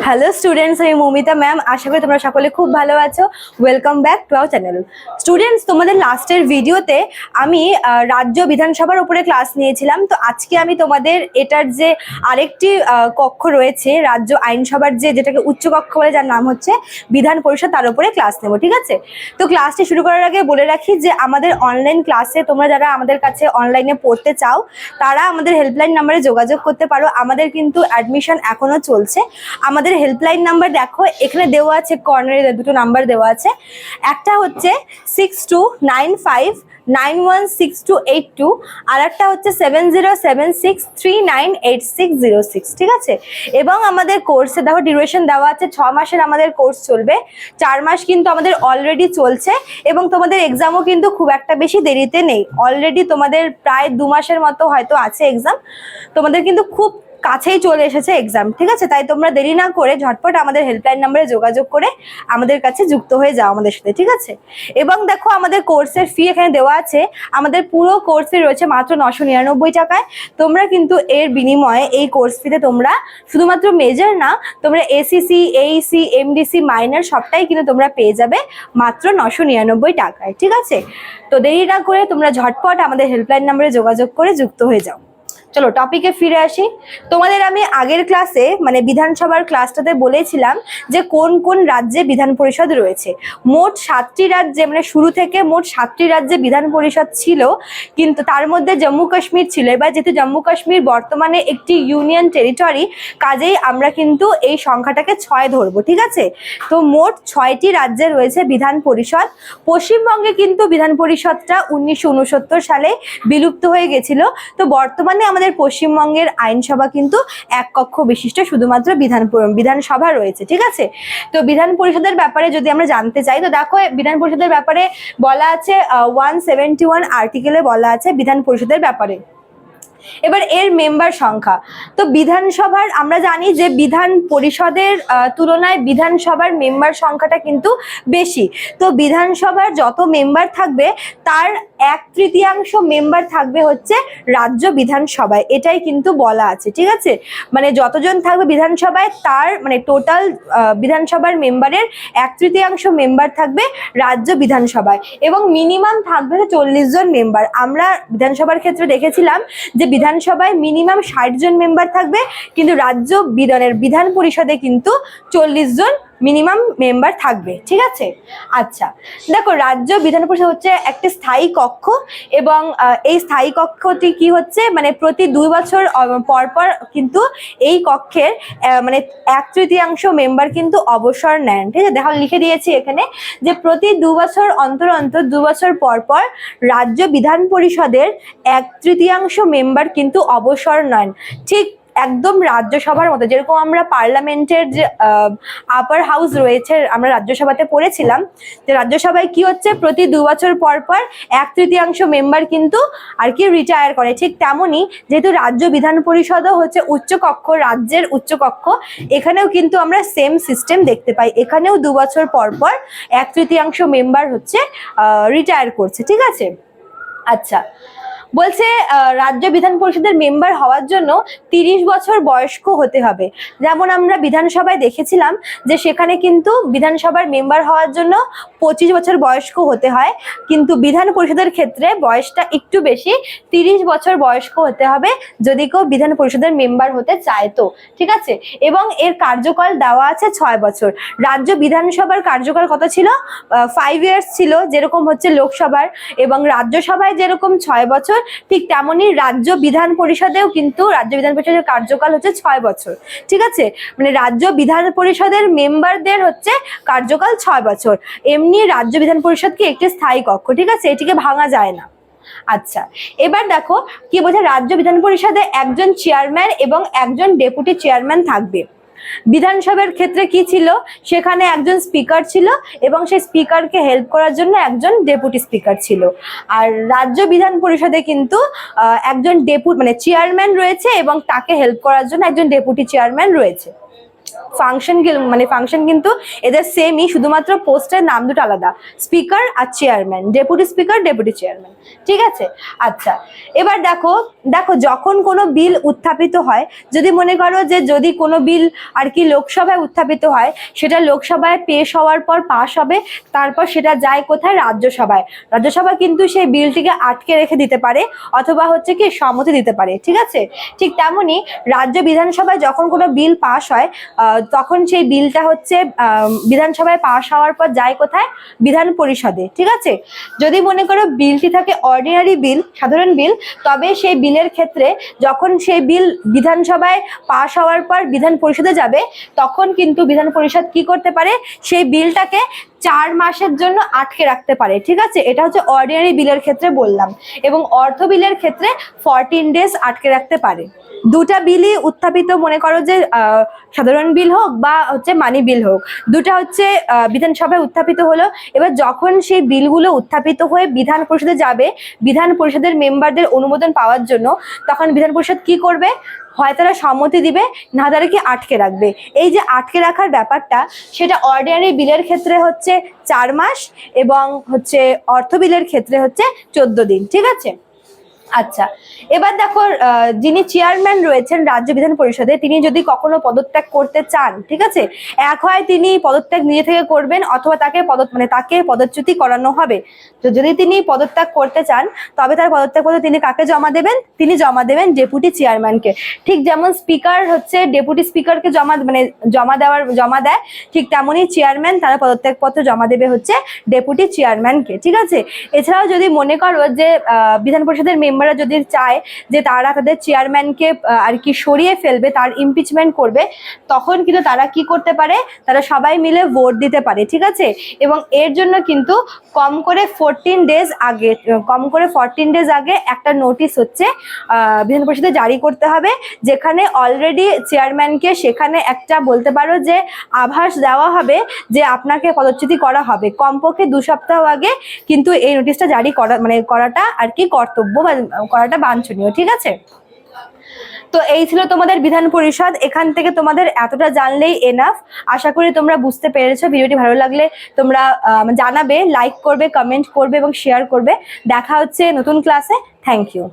Hello students আমি Moumita ma'am আশা করি তোমরা সকলে খুব ভালো আছো। Welcome back to our channel students তোমাদের লাস্টের ভিডিওতে আমি রাজ্য বিধানসভার উপরে ক্লাস নিয়েছিলাম। তো আজকে আমি তোমাদের এটার যে আরেকটি কক্ষ রয়েছে, রাজ্য আইনসভার যে, যেটাকে উচ্চ কক্ষ বলে, যার নাম হচ্ছে বিধান পরিষদ, তার উপরে ক্লাস নেব, ঠিক আছে? তো ক্লাসটি শুরু করার আগে বলে রাখি যে, আমাদের অনলাইন ক্লাসে তোমরা যারা আমাদের কাছে অনলাইনে পড়তে চাও, তারা আমাদের হেল্পলাইন নাম্বারে যোগাযোগ করতে পারো। আমাদের কিন্তু অ্যাডমিশন এখনও চলছে। আমাদের হেল্পলাইন নাম্বার দেখো, এখানে দেওয়া আছে কর্নারে দুটো নাম্বার দেওয়া আছে। একটা হচ্ছে six two nine five nine one six two eight two আর একটা হচ্ছে seven zero seven six three nine eight six zero six ঠিক আছে? এবং আমাদের কোর্সে দেখো ডিউরেশন দেওয়া আছে, ছ মাসের আমাদের কোর্স চলবে। চার মাস কিন্তু আমাদের অলরেডি চলছে এবং তোমাদের এক্সামও কিন্তু খুব একটা বেশি দেরিতে নেই। অলরেডি তোমাদের প্রায় দু মাসের মতো হয়তো আছে এক্সাম তোমাদের কিন্তু খুব কাছেই চলে এসেছে এক্সাম ঠিক আছে? তাই তোমরা দেরি না করে ঝটপট আমাদের হেল্পলাইন নাম্বারে যোগাযোগ করে আমাদের কাছে যুক্ত হয়ে যাও আমাদের সাথে, ঠিক আছে? এবং দেখো আমাদের কোর্সের ফি এখানে দেওয়া আছে। আমাদের পুরো কোর্স ফি রয়েছে মাত্র নশো নিরানব্বই টাকায়। তোমরা কিন্তু এর বিনিময়ে এই কোর্স ফিতে তোমরা শুধুমাত্র মেজর না, তোমরা এসিসি এইসি এমডিসি মাইনার সবটাই কিন্তু তোমরা পেয়ে যাবে মাত্র নশো নিরানব্বই টাকায়, ঠিক আছে? তো দেরি না করে তোমরা ঝটপট আমাদের হেল্পলাইন নাম্বারে যোগাযোগ করে যুক্ত হয়ে যাও। চলো টপিকে ফিরে আসি। তোমাদের আমি আগের ক্লাসে মানে বিধানসভার ক্লাসটাতে বলেছিলাম যে কোন কোন রাজ্যে বিধান পরিষদ রয়েছে। মোট সাতটি রাজ্যে মানে শুরু থেকে মোট সাতটি রাজ্যে বিধান পরিষদ ছিল, কিন্তু তার মধ্যে জম্মু কাশ্মীর ছিল। এবার যেহেতু জম্মু কাশ্মীর বর্তমানে একটি ইউনিয়ন টেরিটরি কাজেই আমরা কিন্তু এই সংখ্যাটাকে ছয় ধরবো, ঠিক আছে? তো মোট ছয়টি রাজ্যে রয়েছে বিধান পরিষদ। পশ্চিমবঙ্গে কিন্তু বিধান পরিষদটা উনিশশো উনসত্তর সালে বিলুপ্ত হয়ে গেছিল। তো বর্তমানে আমাদের পশ্চিমবঙ্গের আইনসভা কিন্তু এক কক্ষ বিশিষ্ট শুধুমাত্র বিধান বিধানসভা রয়েছে, ঠিক আছে? তো বিধান পরিষদের ব্যাপারে যদি আমরা জানতে চাই, তো দেখো বিধান পরিষদের ব্যাপারে বলা আছে ওয়ান সেভেন্টি ওয়ান আর্টিকেলে বলা আছে বিধান পরিষদের ব্যাপারে। এবার এর মেম্বার সংখ্যা। তো বিধানসভার, আমরা জানি যে বিধান পরিষদের তুলনায় বিধানসভার মেম্বার সংখ্যাটা কিন্তু বেশি। তো বিধানসভার যত মেম্বার থাকবে, তার এক তৃতীয়াংশ মেম্বার থাকবে হচ্ছে রাজ্য বিধানসভায়। এটাই কিন্তু বলা আছে, ঠিক আছে? মানে যতজন থাকবে বিধানসভায়, তার মানে টোটাল বিধানসভার মেম্বারের এক তৃতীয়াংশ মেম্বার থাকবে রাজ্য বিধানসভায়। এবং মিনিমাম থাকবে চল্লিশ জন মেম্বার আমরা বিধানসভার ক্ষেত্রে দেখেছিলাম যে বিধানসভায় মিনিমাম ষাট জন মেম্বার থাকবে, কিন্তু রাজ্য বিধানের বিধান পরিষদে কিন্তু চল্লিশ জন মিনিমাম মেম্বার থাকবে ঠিক আছে? আচ্ছা দেখো রাজ্য বিধান পরিষদ হচ্ছে একটি স্থায়ী কক্ষ এবং এই স্থায়ী কক্ষটি কি হচ্ছে? মানে প্রতি দুই বছর আহ, পর পর কিন্তু এই কক্ষের মানে এক তৃতীয়াংশ মেম্বার কিন্তু অবসর নেন ঠিক আছে? দেখো লিখে দিয়েছি এখানে যে প্রতি দু বছর অন্তর অন্তর দু বছর পর পর রাজ্য বিধান পরিষদের এক তৃতীয়াংশ মেম্বার কিন্তু অবসর নেন ঠিক একদম রাজ্যসভার মতো, যেরকম আমরা পার্লামেন্টের যে আপার হাউস রয়েছে, আমরা রাজ্যসভাতে পড়েছিলাম, যে রাজ্যসভায় কি হচ্ছে? প্রতি দু বছর পর পর এক তৃতীয়াংশ মেম্বার কিন্তু আর কি রিটায়ার করে। ঠিক তেমনই যেহেতু রাজ্য বিধান পরিষদও হচ্ছে উচ্চকক্ষ, রাজ্যের উচ্চকক্ষ, এখানেও কিন্তু আমরা সেম সিস্টেম দেখতে পাই। এখানেও দু বছর পর পর এক তৃতীয়াংশ মেম্বার হচ্ছে রিটায়ার করছে। ঠিক আছে? আচ্ছা। বলছে রাজ্য বিধান পরিষদের মেম্বার হওয়ার জন্য তিরিশ বছর বয়স্ক হতে হবে। যেমন আমরা বিধানসভায় দেখেছিলাম যে সেখানে কিন্তু বিধানসভার মেম্বার হওয়ার জন্য পঁচিশ বছর বয়স্ক হতে হয়। কিন্তু বিধান পরিষদের ক্ষেত্রে বয়সটা একটু বেশি, তিরিশ বছর বয়স্ক হতে হবে যদি কেউ বিধান পরিষদের মেম্বার হতে চায় তো, ঠিক আছে? এবং এর কার্যকাল দেওয়া আছে ছয় বছর। রাজ্য বিধানসভার কার্যকাল কত ছিল? ফাইভ ইয়ার্স ছিল, যেরকম হচ্ছে লোকসভার। এবং রাজ্যসভায় যেরকম ছয় বছর ঠিক তেমনই রাজ্য বিধান পরিষদেও কিন্তু রাজ্য বিধান পরিষদের কার্যকাল হচ্ছে ছয় বছর। ঠিক আছে? মানে রাজ্য বিধান পরিষদের মেম্বারদের হচ্ছে কার্যকাল ছয় বছর। এমনি রাজ্য বিধান পরিষদ কি একটি স্থায়ী কক্ষ, ঠিক আছে? এটিকে ভাঙা যায় না। আচ্ছা এবার দেখো, কি বোঝা রাজ্য বিধান পরিষদে একজন চেয়ারম্যান এবং একজন ডেপুটি চেয়ারম্যান থাকবে। বিধানসভার ক্ষেত্রে কি ছিল? সেখানে একজন স্পিকার ছিল এবং সেই স্পিকারকে হেল্প করার জন্য একজন ডেপুটি স্পিকার ছিল। আর রাজ্য বিধান পরিষদে কিন্তু একজন ডেপুট মানে চেয়ারম্যান রয়েছে এবং তাকে হেল্প করার জন্য একজন ডেপুটি চেয়ারম্যান রয়েছে। ফাংশন মানে ফাংশন কিন্তু এদের সেমই শুধুমাত্র পোস্টের নাম দুটো আলাদা। স্পিকার আর chairman deputy speaker deputy chairman ঠিক আছে? আচ্ছা এবার দেখো দেখো যখন কোনো বিল উত্থাপিত হয়, যদি মনে করো যে যদি কোনো বিল আর কি লোকসভায় উত্থাপিত হয়, সেটা লোকসভায় পেশ হওয়ার পর পাশ হবে, তারপর সেটা যায় কোথায়? রাজ্যসভায়। রাজ্যসভা কিন্তু সেই বিলটিকে আটকে রেখে দিতে পারে, অথবা হচ্ছে কি সম্মতি দিতে পারে। ঠিক আছে? ঠিক তেমনই রাজ্য বিধানসভায় যখন কোনো বিল পাশ হয় তখন সেই বিলটা হচ্ছে বিধানসভায় পাশ হওয়ার পর যায় কোথায়? বিধান পরিষদে, ঠিক আছে? যদি মনে করো বিলটি থাকে অর্ডিনারি বিল, সাধারণ বিল, তবে সেই বিলের ক্ষেত্রে যখন সেই বিল বিধানসভায় পাশ হওয়ার পর বিধান পরিষদে যাবে, তখন কিন্তু বিধান পরিষদ কি করতে পারে? সেই বিলটাকে চার মাসের জন্য আটকে রাখতে পারে, ঠিক আছে? এটা হচ্ছে অর্ডিনারি বিলের ক্ষেত্রে বললাম, এবং অর্থ বিলের ক্ষেত্রে ফরটিন ডেজ আটকে রাখতে পারে। দুটা বিলই উত্থাপিত, মনে করো যে সাধারণ বিল হোক বা হচ্ছে মানি বিল হোক, দুটা হচ্ছে বিধানসভায় উত্থাপিত হলো। এবার যখন সেই বিলগুলো উত্থাপিত হয়ে বিধান পরিষদে যাবে, বিধান পরিষদের মেম্বারদের অনুমোদন পাওয়ার জন্য, তখন বিধান পরিষদ কি করবে? হয় তারা সম্মতি দিবে, না কি আটকে রাখবে? এই যে আটকে রাখার ব্যাপারটা, সেটা অর্ডিনারি বিলের ক্ষেত্রে হচ্ছে চার মাস এবং হচ্ছে অর্থ বিলের ক্ষেত্রে হচ্ছে চোদ্দ দিন, ঠিক আছে? আচ্ছা এবার দেখো যিনি চেয়ারম্যান রয়েছেন রাজ্য বিধান পরিষদে, তিনি যদি কখনো পদত্যাগ করতে চান, ঠিক আছে? এক হয় তিনি পদত্যাগ নিজে থেকে করবেন, অথবা তাকে পদ মানে তাকে পদচ্যুতি করানো হবে। তো যদি তিনি পদত্যাগ করতে চান, তবে তার পদত্যাগ পত্র তিনি কাকে জমা দেবেন? তিনি জমা দেবেন ডেপুটি চেয়ারম্যানকে ঠিক যেমন স্পিকার হচ্ছে ডেপুটি স্পিকারকে জমা মানে জমা দেওয়ার, জমা দেয়, ঠিক তেমনই চেয়ারম্যান তারা পদত্যাগপত্র জমা দেবে হচ্ছে ডেপুটি চেয়ারম্যানকে ঠিক আছে? এছাড়াও যদি মনে করো যে বিধান পরিষদের মেম্বাররা যদি চায় যে তারা তাদের চেয়ারম্যানকে আর কি সরিয়ে ফেলবে, তার ইমপিচমেন্ট করবে, তখন কিন্তু তারা কি করতে পারে? তারা সবাই মিলে ভোট দিতে পারে, ঠিক আছে? এবং এর জন্য কিন্তু কম করে ফোরটিন ডেজ আগে, কম করে ফোরটিন ডেজ আগে একটা নোটিশ হচ্ছে বিধান পরিষদে জারি করতে হবে, যেখানে অলরেডি চেয়ারম্যানকে সেখানে একটা বলতে পারো যে আভাস দেওয়া হবে যে আপনাকে পদচ্যুতি করা হবে। কমপক্ষে দু সপ্তাহ আগে কিন্তু এই নোটিশটা জারি করা মানে করাটা আর কি কর্তব্য বা করাটা বাঞ্ছনীয়, ঠিক আছে? তো এই ছিল তোমাদের বিধান পরিষদ। এখান থেকে তোমাদের এতটা জানলেই এনাফ আশা করি তোমরা বুঝতে পেরেছ, ভিডিওটি ভালো লাগলে তোমরা জানাবে লাইক করবে কমেন্ট করবে এবং শেয়ার করবে। দেখা হচ্ছে নতুন ক্লাসে থ্যাংক ইউ